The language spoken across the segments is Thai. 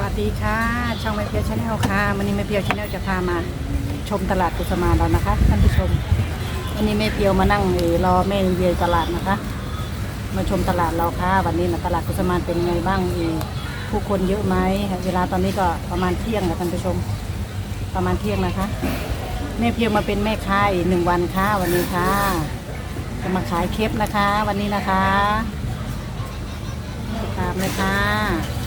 วัสดีค่ะ ช่องแม่เพียวชาแนลค่ะวันนี้แม่เพียวชาแนลจะพามาชมตลาดกุสมานเรานะคะท่านผู้ชมวันนี้แม่เพียวมานั่งเอ่อรอแม่เยียตลาดนะคะ มาชมตลาดเราค่ะ วันนี้นะตลาดกุสมานเป็นไงบ้างผู้คนเยอะไหมเวลาตอนนี้ก็ประมาณเที่ยงค่ะท่านผู้ชม ประมาณเที่ยงนะคะแม่เพียวมาเป็นแม่ค้าอีกหนึ่งวันค่ะวันนี้ค่ะ จะมาขายเคปนะคะ วันนี้นะคะตามเลยค่ะ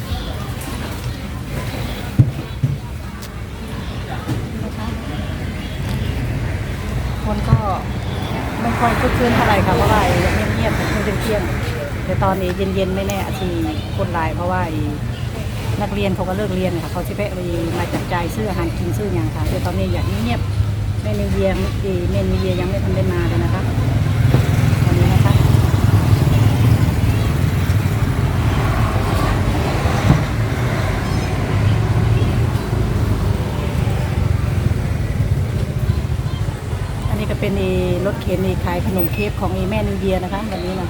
คนก็ไม่ค่อยคึกคืนเท่าไหร่ค่ะเพราะว่ายังเงียบๆแต่คือเที่ยงๆแต่ตอนนี้เย็นๆไม่แน่อาทีคนหลายเพราะว่านักเรียนเขาก็เลิกเรียนค่ะเขาจะไปมาจับจ่ายซื้ออาหารกินซื้ออย่างค่ะแต่ตอนนี้อย่างเงียบๆเม่นิวเยียดีแม่นิวเยียยังไม่ทันได้มาเลยนะคะวันนี้นะคะ อันนี้ก็เป็นอีรถ เข็นอีขายขนมเค้กของอีแม่นิวเยียนะคะวันนี้นะ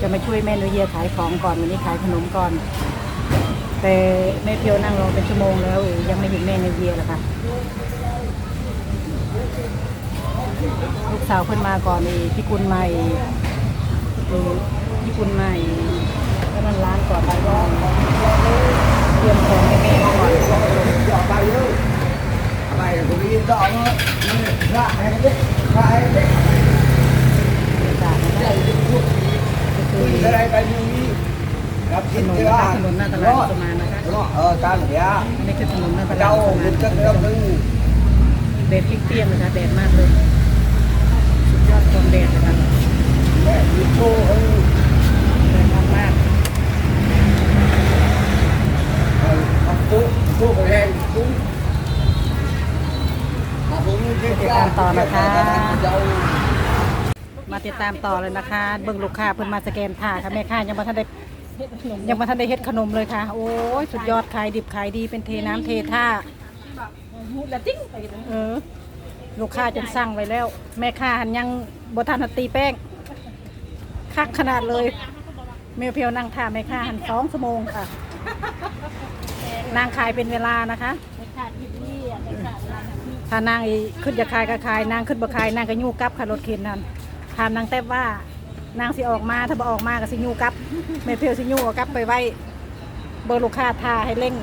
จะมาช่วยแม่นิวเยียขายของก่อนวันนี้ขายขนมก่อน แต่แม่เพียวนั่งรอเป็นชั่วโมงแล้ว ยังไม่เห็นแม่นิวเยียเลยค่ะลูกสาวเพิ่นมาก่อนอีพี่กุลมาอีอีพี่กุลมาอีแล้วมันร้านก่อนไปก็เตรียมของให้แม่ก่อน bài luôn bài là của đi đó nó lại hay đấy lại đấy จากนะคะ đây ก็คือ cái đây cái như gặp ถ thịt นน cái นะคะ đó ถนนหน้าตลาดกุสมานนะคะ nó ờ tan kìa อันนี้คือถนนหน้าตลาด đâu กุสมาน một chất đâu thứ แดดเปรี้ยงๆนะคะแดดมากเลยสุดยอดความแดด cái đâu มาติดตามต่อเลยนะคะ เบิ่งลูกค้าเพิ่นมาสแกนท่าค่ะแม่ค้ายังมาทันได้ยังมาทันได้เฮ็ดขนมเลยค่ะ โอ้ยสุดยอดขายดิบขายดีเป็นเทน้ำเทท่าเออลูกค้าจนสั่งไว้แล้ว แม่ค้าหันยังบทันตีแป้งคักขนาดเลย เมลเพียวนั่งท่าแม่ค้าหันสองชั่วโมงค่ะนางขายเป็นเวลานะคะ ถ้านางอีขึ้นจะขายก็ขายนางขึ้นบ่ขายนางก็ยูกลับค่ะรถเข็นนั่นถามนางแต้บว่านางสิออกมาถ้าบ่ออกมาก็สิยูกลับไม่เพียวสิยูเอากลับไปไว้เบอร์ลูกค้าทาให้เร่ง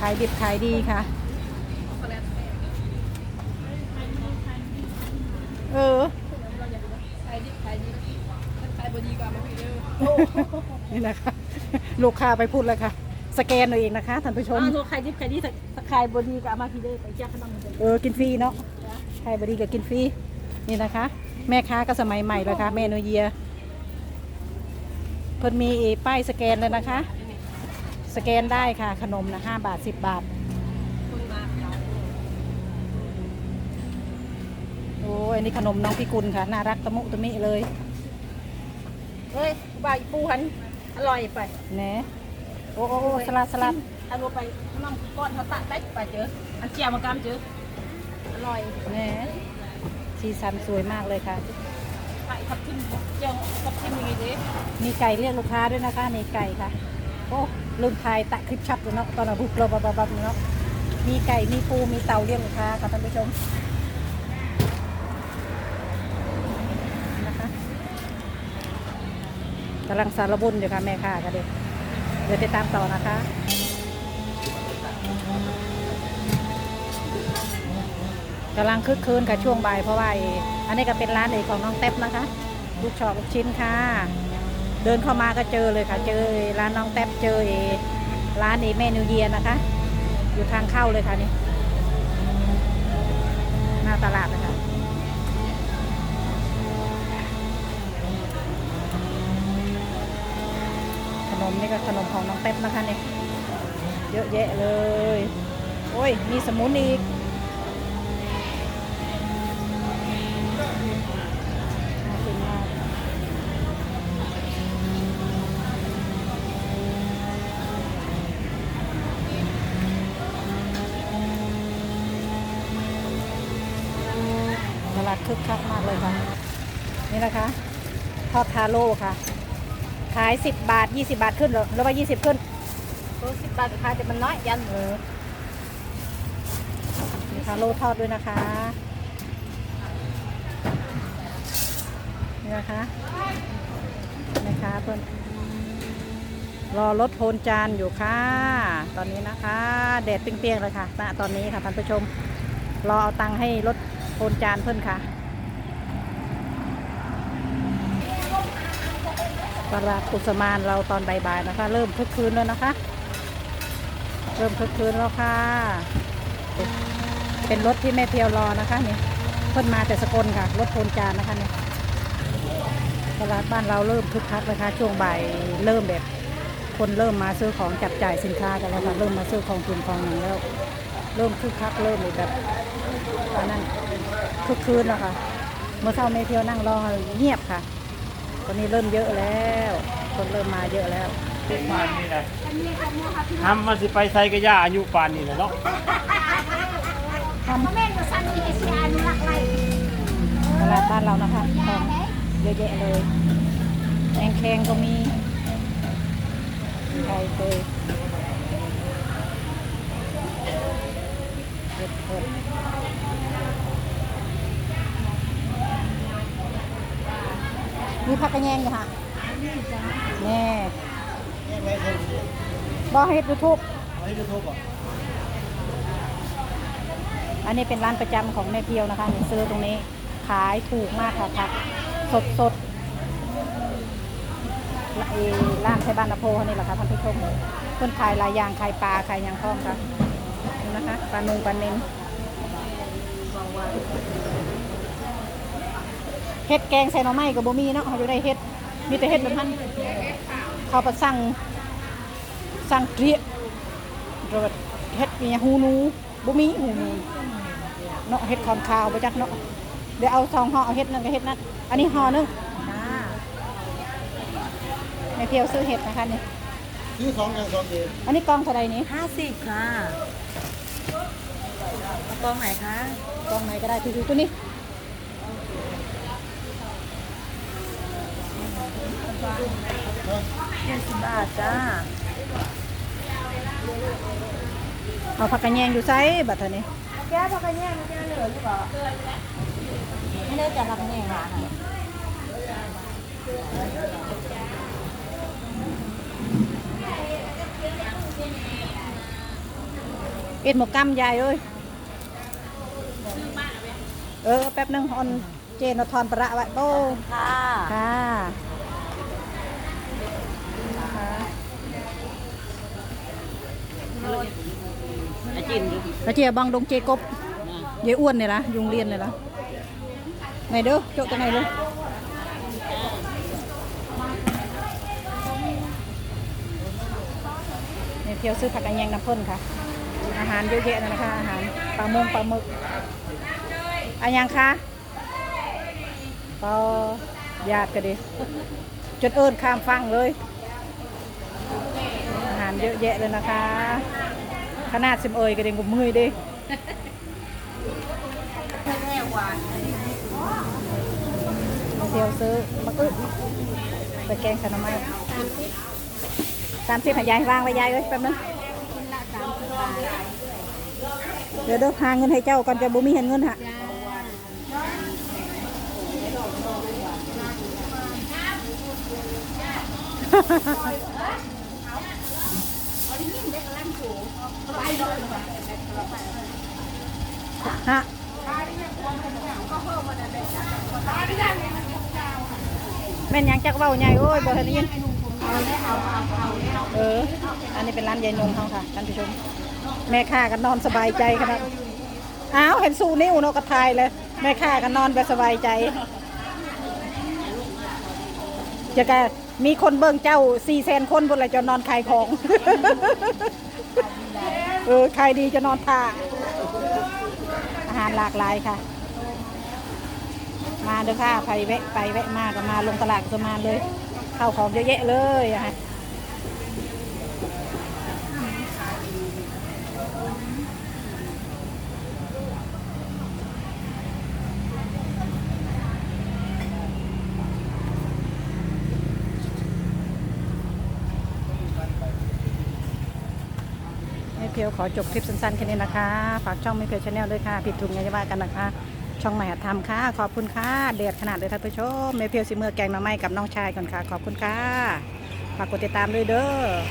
ขายดิบขายดีค่ะ เออนี่นะคะ ลูกค้าไปพูดเลยค่ะ สแกนเอาเองนะคะท่านผู้ชมอ่าโลใครดิบใครดีสกายบอดีก็เอามาพี่เด้ไปแจ้งขนมเลยเออกินฟรีเนาะใครบดีก็กินฟรีนี่นะคะ แม่ค้าก็สมัยใหม่เลยค่ะแม่โนเยียเพิ่นมีป้ายสแกนเลยนะคะ สแกนได้ค่ะขนมนะห้าบาทสิบบาทคนมาขายโอ้ยอันนี้ขนมน้องพิกุลค่ะ น่ารักตะมุตะมิเลยเฮ้ยใบปูหันอร่อยไปแหน โอ้โอ้โอ้สลัดสลัดเอาลงไปน้ำก้อนเขาตัดได้ไปเจออันเจียวมากามเจออร่อยแหนสีสันสวยมากเลยค่ะไข่ทับทิมเจียวทับทิมยังไงดิมีไก่เรียกลูกค้าด้วยนะคะนี่ไก่ค่ะ โอ้ลืมถ่ายตะคลิปชัดเลยเนาะตอนเอาบุกเราบับบับเนาะมีไก่มีปูมีเต่าเรียกลูกค้าค่ะท่านผู้ชมนะคะกำลังสารบุญอยู่ค่ะแม่ค่ะกันเด็ก เดี๋ยวติดตามต่อนะคะกำลังคึกคืนค่ะช่วงบ่ายเพราะว่าอ้อันนี้ก็เป็นร้านเอกของน้องเต็บนะคะ ลูกชอบลูกชิ้นค่ะ เดินเข้ามาก็เจอเลยค่ะเจอร้านน้องแท็บเจอเอร้านเอแม่นิวเยียนะคะ อยู่ทางเข้าเลยค่ะนี่หน้าตลาดนะคะ นมนี่ก็ขนมของน้องแท็บนะคะเนี่ยเยอะแยะเลย โอ้ย มีสมุนอีก น่ากินมากตลาดคึกคักมากเลยค่ะ นี่นะคะ ทอดทาโร่ค่ะ ขขายสิบบาทยี่สิบาทขึ้นเหรอหรือว่ายี่สิบขึ้นตัวสิบบาทราคาจะมันน้อยยันเออมีคาโลทอดด้วยนะคะนี่นะคะนะคะเพื่อนรอรถโพนจานอยู่ค่ะ ตอนนี้นะคะแดดเปรี้ยงๆเลยค่ะณตอนนี้ค่ะท่านผู้ชม รอเอาตังค์ให้รถโพนจานเพื่อนค่ะ ตลาดกุสมานเราตอนบ่ายๆนะคะ เริ่มคึกคืนแล้วนะคะ เริ่มคึกคืนแล้วค่ะ เป็นรถที่แม่เพียวรอนะคะนี่เพิ่นมาแต่สกลค่ะ รถโพนจานนะคะเนี่ยตลาดบ้านเราเริ่มคึกคักเลยค่ะช่วงบ่ายเริ่มแบบ คนเริ่มมาซื้อของจับจ่ายสินค้ากันแล้วค่ะเริ่มมาซื้อของกินของหนึ่งแล้ว เริ่มคึกคักเริ่มแบบตอนนั้นคึกคืนแล้วค่ะเมื่อเช้าแม่เพียวนั่งรอเงียบค่ะ ตอนนี้เริ่มเยอะแล้ว คนเริ่มมาเยอะแล้วเด็กป่านนี่แหละทำมาสิไปไซกระยาอายุป่านนี่แหละเนาะทำตลาดบ้านเรานะคะของเยอะแยะเลยแองแคงก็มีไข่เตยเผ็ดเผ็ด มีผักกระแยงอยู่ค่ะแน่บอเฮ็ดยูทูบให้ดูทุกข์อะอันนี้เป็นร้านประจำของแม่เพียวนะคะนี่ซื้อตรงนี้ ขายถูกมากค่ะผักสดสดๆไอ้ร้านไทยบ้านนาโพนี่แหละค่ะท่านผู้ชมเพิ่นขายหลายอย่างขายปลาขายอย่างพร้อมค่ะนี่นะคะปลาหนงปลาเน้น เฮ็ดแกงใส่หน่อไม้กับบ่มีเนาะเขาอยู่ได้เฮ็ดมีแต่เฮ็ดแบบนั้นเขาไปสั่งสั่งเกลียโดดเฮ็ดมีหูหนูบ่มีหูหนูเนาะเห็ดคอนคาวไปจักเนาะเดี๋ยวเอาสองห่อเอาเห็ดนั่นกับเห็ดนั่นอันนี้ห่อหนึงแม่เพียวซื้อเห็ดนะคะนี่ซื้อสองอย่างสองเดียวอันนี้กล่องเท่าไรนี้ห้าสิบค่ะกองไหนคะกล่องไหนก็ได้พี่ๆตัวนี้ เจ็ดสิบบาทจ้า เอาผักกระแยงอยู่ไซบัดเท่านี้แก้พักกันแย่มันจะเหลือหรือเปล่าไม่ได้จะพักกันแย่ค่ะเอ็ดหมกกำยายเอ้ยเออ แป๊บหนึงออนเจนเอาทอนประไว้โตค่ะ ค่ะค่ะ อาจินดูแล้วเจียบังดงเจกบยายอ้วนเนี่ยละยุงเรียนเนี่ยละไหนเด้อโจกตัวไหนเลยเนี่ยเที่ยวซื้อผักกระแยงน้ำเพิ่นค่ะ อาหารเยอะแยะเลยนะคะ อาหารปลามงปลาหมึกอันยังคะปอญาติกันดิจนเอิญข้ามฟังเลย อาหารเยอะแยะเลยนะคะ ขนาดสิมเอยก็เด้งกุมมือดิเที่ยวซื้อมาอึไปแกงใส่หน่อไม้สามสิบหายายว่างไว้ยายเอ้ยแป๊บนึงเดี๋ยวเดี๋ยวหาเงินให้เจ้าก่อนจะบ่มีเห็นเงินฮะฮ ฮะแม่นยังจักเว้าใหญ่โอ้ยบ่ทันได้ยินเออ อันนี้เป็นร้านยายนงเขาค่ะท่านผู้ชม แม่ค้ากันนอนสบายใจขนาดอ้าวเห็นสูนิ้วเนาะกระทายเลย แม่ค้ากันนอนไปสบายใจจะกมีคนเบิ่งเจ้าสี่แสนคนบนอะไรจะนอนขายของ เออขายดีจะนอนท่าอาหารหลากหลายค่ะ มาเด้อค่ะไปแวะไปแวะมาก็มาลงตลาดก็มาเลยข้าวของเยอะแยะเลยอะ เพียวขอจบคลิปสั้นๆแค่นี้นะคะ ฝากช่องไม่เพียวชาแนลด้วยค่ะ ผิดถูกไงจะว่ากันนะคะ ช่องใหม่หัดทำค่ะ ขอบคุณค่ะเดือดขนาดเลยท่านผู้ชมไม่เพียวสิเมื่อแกงมาไหมกับน้องชายก่อนค่ะ ขอบคุณค่ะ ฝากกดติดตามด้วยเด้อ